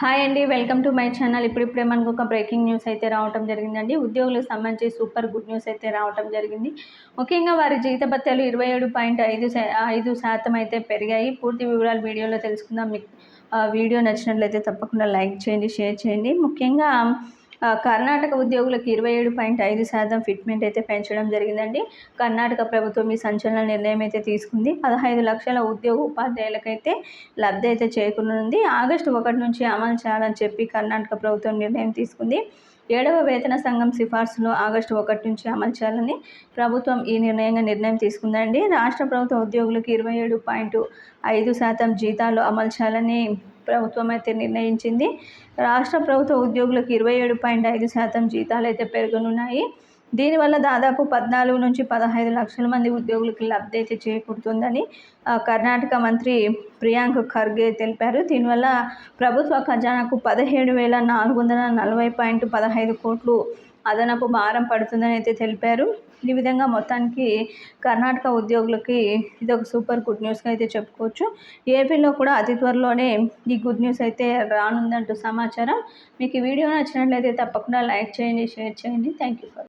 Hi అండి welcome to my channel. ఇప్పుడిప్పుడే మనకు ఒక బ్రేకింగ్ న్యూస్ అయితే రావటం జరిగిందండి. ఉద్యోగులకు సంబంధించి సూపర్ గుడ్ న్యూస్ అయితే రావటం జరిగింది. ముఖ్యంగా వారి జీతభత్యాలు ఇరవై ఏడు పాయింట్ ఐదు ఐదు శాతం అయితే పెరిగాయి. పూర్తి వివరాలు వీడియోలో తెలుసుకుందాం. మీకు వీడియో నచ్చినట్లయితే తప్పకుండా లైక్ చేయండి షేర్ చేయండి. ముఖ్యంగా కర్ణాటక ఉద్యోగులకు ఇరవై ఏడు పాయింట్ ఐదు శాతం ఫిట్మెంట్ అయితే పెంచడం జరిగిందండి. కర్ణాటక ప్రభుత్వం ఈ సంచలన నిర్ణయం అయితే తీసుకుంది. పదహైదు లక్షల ఉద్యోగ ఉపాధ్యాయులకైతే లబ్ధి అయితే చేకూరనుంది. ఆగస్టు ఒకటి నుంచి అమలు చేయాలని చెప్పి కర్ణాటక ప్రభుత్వం నిర్ణయం తీసుకుంది. ఏడవ వేతన సంఘం సిఫార్సులు ఆగస్టు ఒకటి నుంచి అమలు చేయాలని ప్రభుత్వం ఈ నిర్ణయంగా నిర్ణయం తీసుకుందండి. రాష్ట్ర ప్రభుత్వ ఉద్యోగులకు ఇరవై ఏడు పాయింట్ ఐదు శాతం జీతాలు అమలు చేయాలని ప్రభుత్వం అయితే నిర్ణయించింది. రాష్ట్ర ప్రభుత్వ ఉద్యోగులకు ఇరవై ఏడు పాయింట్ ఐదు శాతం జీతాలు అయితే పెరగనున్నాయి. దీనివల్ల దాదాపు పద్నాలుగు నుంచి పదహైదు లక్షల మంది ఉద్యోగులకు లబ్ధి అయితే చేకూరుతుందని కర్ణాటక మంత్రి ప్రియాంక్ ఖర్గే తెలిపారు. దీనివల్ల ప్రభుత్వ ఖజానాకు పదిహేడు వేల నాలుగు వందల నలభై పాయింట్ పదహైదు కోట్లు అదనపు భారం పడుతుందని అయితే తెలిపారు. ఈ విధంగా మొత్తానికి కర్ణాటక ఉద్యోగులకి ఇది ఒక సూపర్ గుడ్ న్యూస్గా అయితే చెప్పుకోవచ్చు. ఏపీలో కూడా అతి త్వరలోనే ఈ గుడ్ న్యూస్ అయితే రానుందంటూ సమాచారం. మీకు ఈ వీడియో నచ్చినట్లయితే తప్పకుండా లైక్ చేయండి షేర్ చేయండి. Thank you for